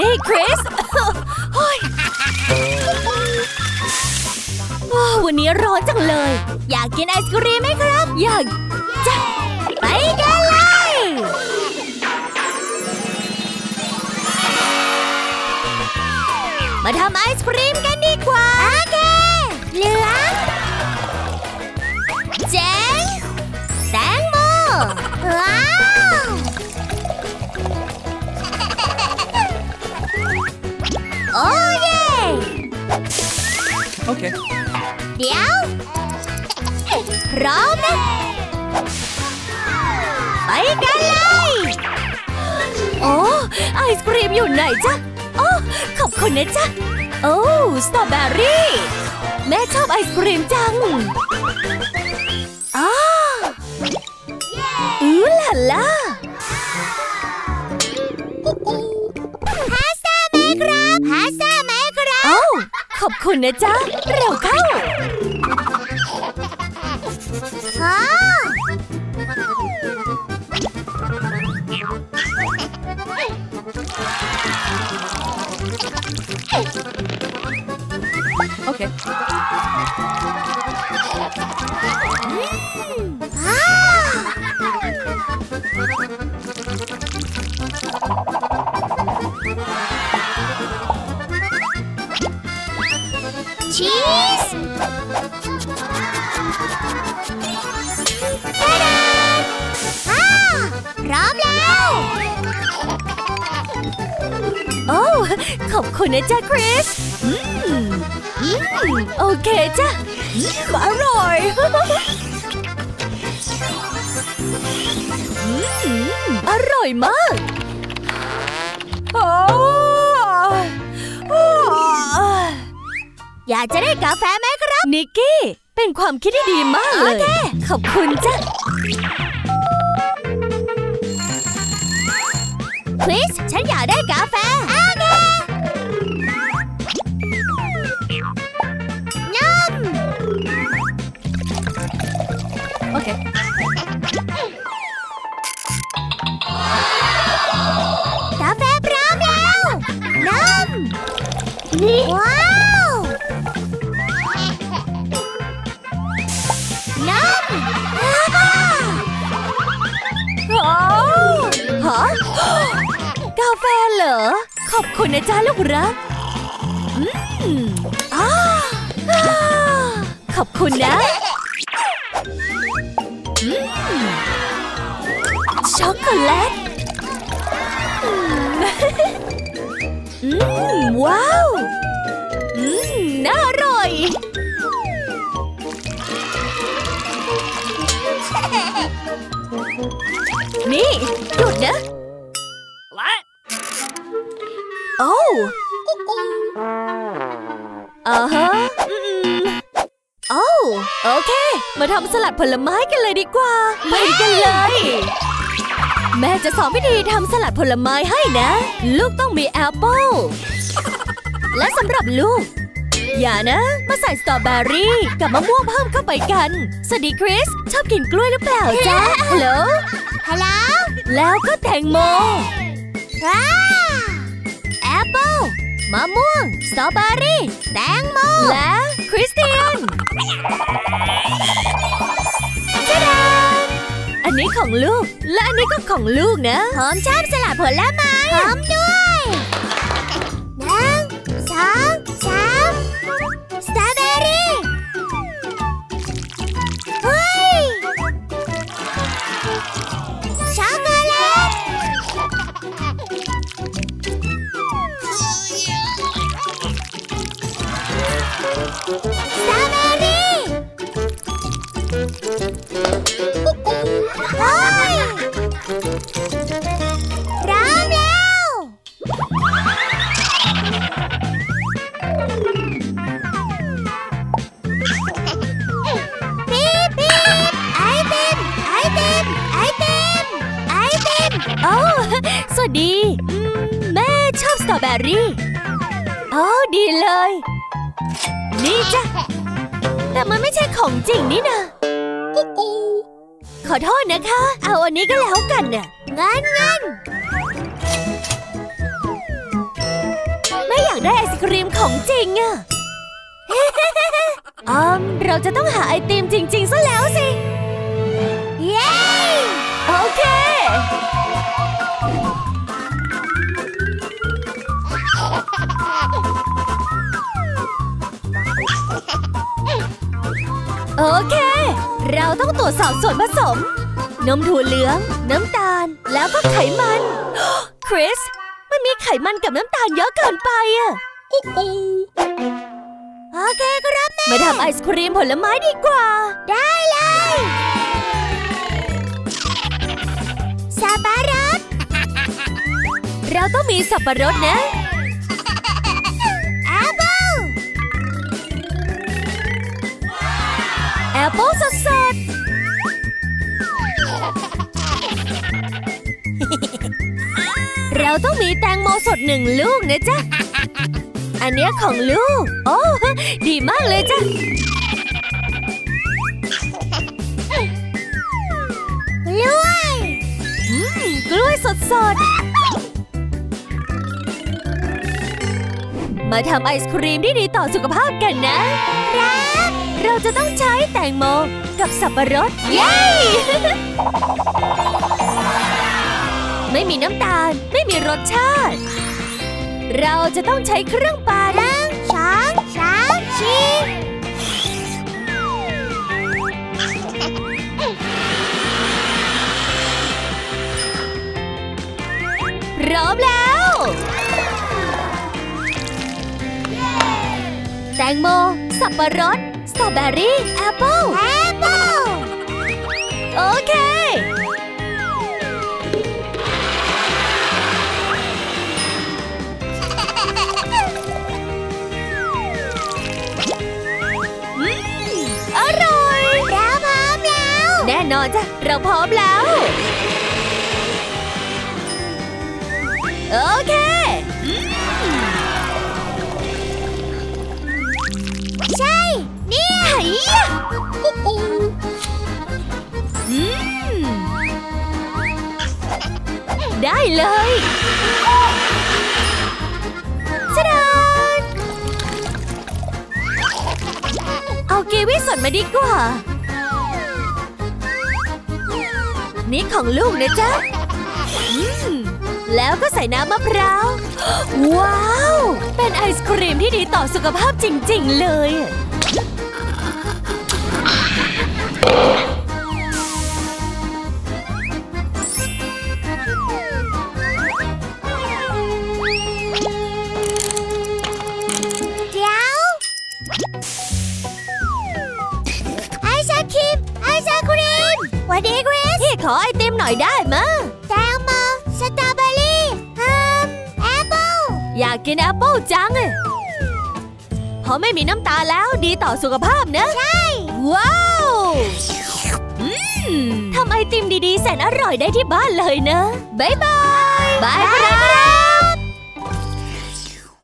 นี่คริสวันนี้ร้อนจังเลย อยากกินไอศกรีมไหมครับ อยากจะไปกันเลยมาทำไอศครีมกันดีกว่า โอเคเหลืองเจ๋งแตงโมว้าว Okay. เดี๋ยว พร้อมนะ ไปกันเลย โอ้ไอศครีมอยู่ไหนจ๊ะโอ้ขอบคุณนะจ๊ะ โอ้สตรอเบอรี่ แม่ชอบไอศครีมจังอ้าอือล่ะล่ะ คุณนะจ๊ะ เร็วเข้าฮะ Okay. ชีสตาดาอ้าพร้อมแล้ว โอ้ขอบคุณนะจ๊ะคริสอืมอืมโอเคจ้ะอืมอร่อยอืมอร่อยมาก โอ้ อยากจะได้กาแฟไหมครับ นิกกี้ เป็นความคิดที่ดีมากเลยโอเคขอบคุณจ้ะคริส ฉันอยากได้กาแฟ แฟเหรอ ขอบคุณนะจ๊ะลูกรักอืมอ้าอ้าขอบคุณนะ ช็อกโกแลตอืมว้าวอืมน่าอร่อย นี่หยุด โอเค มาทำสลัดผลไม้กันเลยดีกว่า ไปกันเลย แม่จะสอนวิธีทำสลัดผลไม้ให้นะ ลูกต้องมีแอปเปิลและสำหรับลูก อย่านะ มาใส่สตรอเบอรี่กับมะม่วงเพิ่มเข้าไปกัน สวัสดีคริส ชอบกินกล้วยหรือเปล่าจ๊ะฮัลโหลฮัลโหลแล้วก็แตงโมว้าแอปเปิล มะม่วง สตรอเบอรี่แตงโม และคริสเตียนจ้าดาอันนี้ของลูก และอันนี้ก็ของลูกนะผมชอบสลัดผลไม้ผมด้วย ตรอเบอรี่โอ้ดีเลย นี่จ้ะ แต่มันไม่ใช่ของจริงนี่นะขอโทษนะคะ เอาอันนี้ก็แล้วกันน่ะงั้นงั้นากได้ไอศครีมของจริงอะอืมเราจะต้องหาไอติมจริง ๆ ซะแล้วสิ เย้ โอเค โอเค เราต้องตรวจสอบส่วนผสม นมถั่วเหลือง น้ำตาล แล้วก็ไขมัน คริส มันมีไขมันกับน้ำตาลเยอะเกินไปอะโอเคครับแม่ มาทำไอศครีมผลไม้ดีกว่า ได้เลยสับปะรด เราต้องมีสับปะรดนะ เปิ้ลสดๆ เราต้องมีแตงโมสดหนึ่งลูกนะจ๊ะ อันเนี้ยของลูก โอ้ ดีมากเลยจ้ะ กล้วยอืมกล้วยสดสดๆ มาทำไอศครีมที่ดีต่อสุขภาพกันนะครับเราจะต้องใช้แตงโมกับสับปะรด เย้ ไม่มีน้ำตาล ไม่มีรสชาติ เราจะต้องใช้เครื่องปั่นช้างช้างชีพร้อมแล้ว งโม สับปะรด สตรอเบอรี่ แอปเปิ้ลแอปเปิ้ลโอเคอืมอร่อย เราพร้อมแล้ว แน่นอนจ้ะ เราพร้อมแล้ว โอเค ได้เลยชะดาเอากีวีสดมาดีกว่า นี่ของลูกนะจ๊ะอืมแล้วก็ใส่น้ำมะพร้าว ว้าว เป็นไอศครีมที่ดีต่อสุขภาพจริง ๆ เลยอะ เดี๋ยวไอศครีมไอศครีมวันดีกริสพี่ขอไอติมหน่อยได้มะ แตงโมสตรอเบอรี่ฮัมแอปเปิลอยากกินแอปเปิลจังอะเพราะไม่มีน้ำตาลแล้วดีต่อสุขภาพนะ ใช่ ว้าวอืม ทำไอติมดีๆ แสนอร่อยได้ที่บ้านเลยนะ บ๊ายบาย บายบาย